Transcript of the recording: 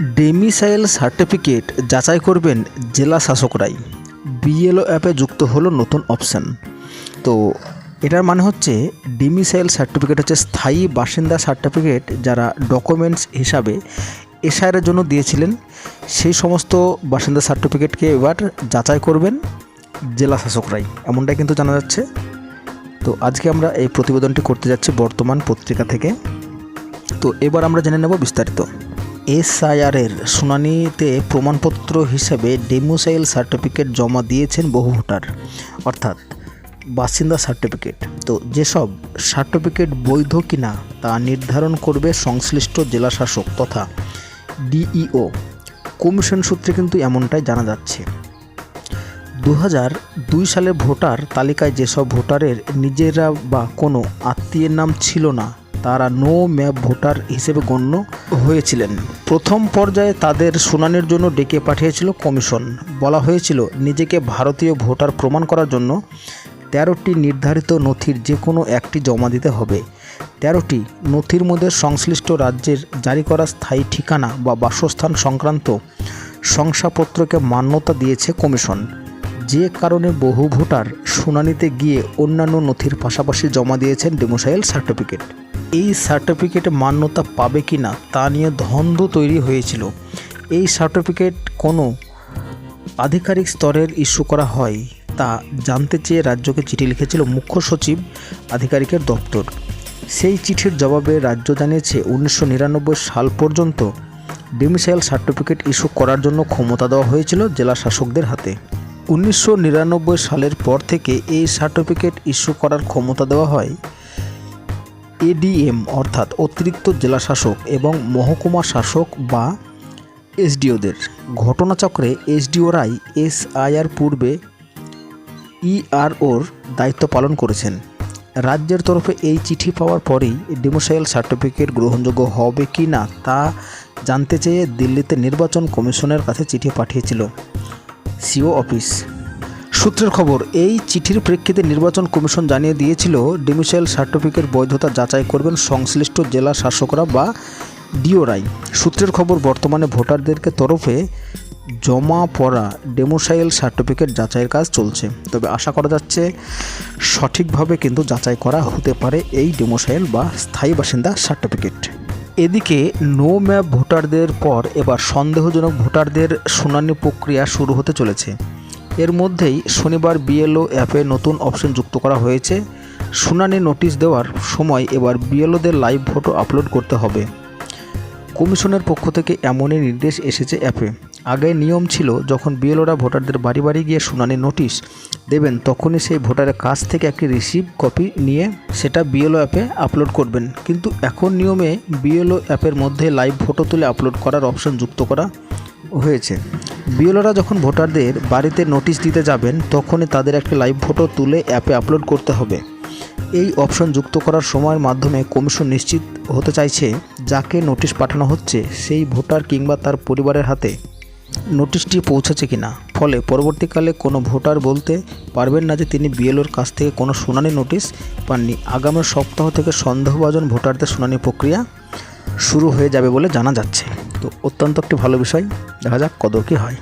ডেমিসাইল certificate যাচাই করবেন জেলা শাসকরাই। বিএলও অ্যাপে যুক্ত হলো নতুন অপশান। তো এটার মানে হচ্ছে ডেমিসাইল সার্টিফিকেট হচ্ছে স্থায়ী বাসিন্দা সার্টিফিকেট যারা ডকুমেন্টস হিসাবে এসআইয়ের জন্য দিয়েছিলেন। সেই সমস্ত বাসিন্দা সার্টিফিকেটকে এবার যাচাই করবেন জেলা শাসকরাই। এমনটাই কিন্তু জানা যাচ্ছে। তো আজকে আমরা এই প্রতিবেদনটি করতে যাচ্ছি বর্তমান পত্রিকা থেকে। তো এবার আমরা জেনে নেব বিস্তারিত। এসআইআরের শুনানিতে প্রমাণপত্র হিসেবে ডেমোসাইল সার্টিফিকেট জমা দিয়েছেন বহু ভোটার, অর্থাৎ বাসিন্দা সার্টিফিকেট। তো যেসব সার্টিফিকেট বৈধ কিনা তা নির্ধারণ করবে সংশ্লিষ্ট জেলা শাসক তথা ডিইও। কমিশন সূত্রে কিন্তু এমনটাই জানা যাচ্ছে। দু দুই সালে ভোটার তালিকায় যেসব ভোটারের নিজেরা বা কোনো আত্মীয়ের নাম ছিল না তারা নো ম্যাপ ভোটার হিসেবে গণ্য হয়েছিলেন। প্রথম পর্যায়ে তাদের শুনানির জন্য ডেকে পাঠিয়েছিল কমিশন। বলা হয়েছিল, নিজেকে ভারতীয় ভোটার প্রমাণ করার জন্য তেরোটি নির্ধারিত নথির যে কোনো একটি জমা দিতে হবে। তেরোটি নথির মধ্যে সংশ্লিষ্ট রাজ্যের জারি করা স্থায়ী ঠিকানা বা বাসস্থান সংক্রান্ত শংসাপত্রকে মান্যতা দিয়েছে কমিশন। যে কারণে বহু ভোটার শুনানিতে গিয়ে অন্যান্য নথির পাশাপাশি জমা দিয়েছেন ডেমোসাইল সার্টিফিকেট। এই সার্টিফিকেট মান্যতা পাবে কি না তা নিয়ে ধন্দ্ব তৈরি হয়েছিল। এই সার্টিফিকেট কোনো আধিকারিক স্তরের ইস্যু করা হয় তা জানতে চেয়ে রাজ্যকে চিঠি লিখেছিল মুখ্য সচিব, আধিকারিকের দপ্তর। সেই চিঠির জবাবে রাজ্য জানিয়েছে, উনিশশো নিরানব্বই সাল পর্যন্ত ডেমিসাইল সার্টিফিকেট ইস্যু করার জন্য ক্ষমতা দেওয়া হয়েছিল জেলা শাসকদের হাতে। উনিশশো নিরানব্বই সালের পর থেকে এই সার্টিফিকেট ইস্যু করার ক্ষমতা দেওয়া হয়। এডিএম অর্থাৎ অতিরিক্ত জেলা শাসক এবং মহকুমা শাসক বা এসডিওদের। ঘটনাচক্রে এসডিওরাই এসআইআর পূর্বে ইআরওর দায়িত্ব পালন করেছেন। রাজ্যের তরফে এই চিঠি পাওয়ার পরেই ডেমোসাইল সার্টিফিকেট গ্রহণযোগ্য হবে কি না তা জানতে চেয়ে দিল্লিতে নির্বাচন কমিশনের কাছে চিঠি পাঠিয়েছিল। CEO office. সূত্রের খবর, এই চিঠির প্রেক্ষিতে নির্বাচন কমিশন জানিয়ে দিয়েছিল ডেমিসাইল সার্টিফিকেট বৈধতা যাচাই করবেন সংশ্লিষ্ট জেলা শাসকরা বা ডিওরাই। সূত্রের খবর, বর্তমানে ভোটারদেরকে তরফে জমা পড়া ডেমোসাইল সার্টিফিকেট যাচাইয়ের কাজ চলছে। তবে আশা করা যাচ্ছে, সঠিকভাবে কিন্তু যাচাই করা হতে পারে এই ডেমোসাইল বা স্থায়ী বাসিন্দা সার্টিফিকেট। এদিকে নো ম্যাপ ভোটারদের পর এবার সন্দেহজনক ভোটারদের শুনানি প্রক্রিয়া শুরু হতে চলেছে। এর মধ্যেই শনিবার বিএলও অ্যাপে নতুন অপশন যুক্ত করা হয়েছে। শুনানি নোটিশ দেওয়ার সময় এবার বিএলওদের লাইভ ফটো আপলোড করতে হবে। কমিশনের পক্ষ থেকে এমনই নির্দেশ এসেছে অ্যাপে। আগে নিয়ম ছিল, যখন বিএলওরা ভোটারদের বাড়ি বাড়ি গিয়ে শুনানি নোটিশ দেবেন, তখনই সেই ভোটারের কাছ থেকে একটি রিসিভ কপি নিয়ে সেটা বিএলও অ্যাপে আপলোড করবেন। কিন্তু এখন নিয়মে বিএলও অ্যাপের মধ্যে লাইভ ফটো তুলে আপলোড করার অপশন যুক্ত করা হয়েছে। বিএলওরা যখন ভোটারদের বাড়িতে নোটিশ দিতে যাবেন, তখনই তাদের একটি লাইভ ফটো তুলে অ্যাপে আপলোড করতে হবে। এই অপশন যুক্ত করার সময়ের মাধ্যমে কমিশন নিশ্চিত হতে চাইছে, যাকে নোটিশ পাঠানো হচ্ছে, সেই ভোটার কিংবা তার পরিবারের হাতে। নোটিশটি পৌঁছেছে কিনা? ফলে পরবর্তীকালে কোনো ভোটার বলতে পারবেন না যে তিনি বিএলওর কাছ থেকে কোনো শুনানি নোটিশ পাননি। আগামী সপ্তাহ থেকে সন্দেহভাজন ভোটারদের শুনানি প্রক্রিয়া শুরু হয়ে যাবে বলে জানা যাচ্ছে। তো অত্যন্ত একটি ভালো বিষয়। দেখা যাক কত কী হয়।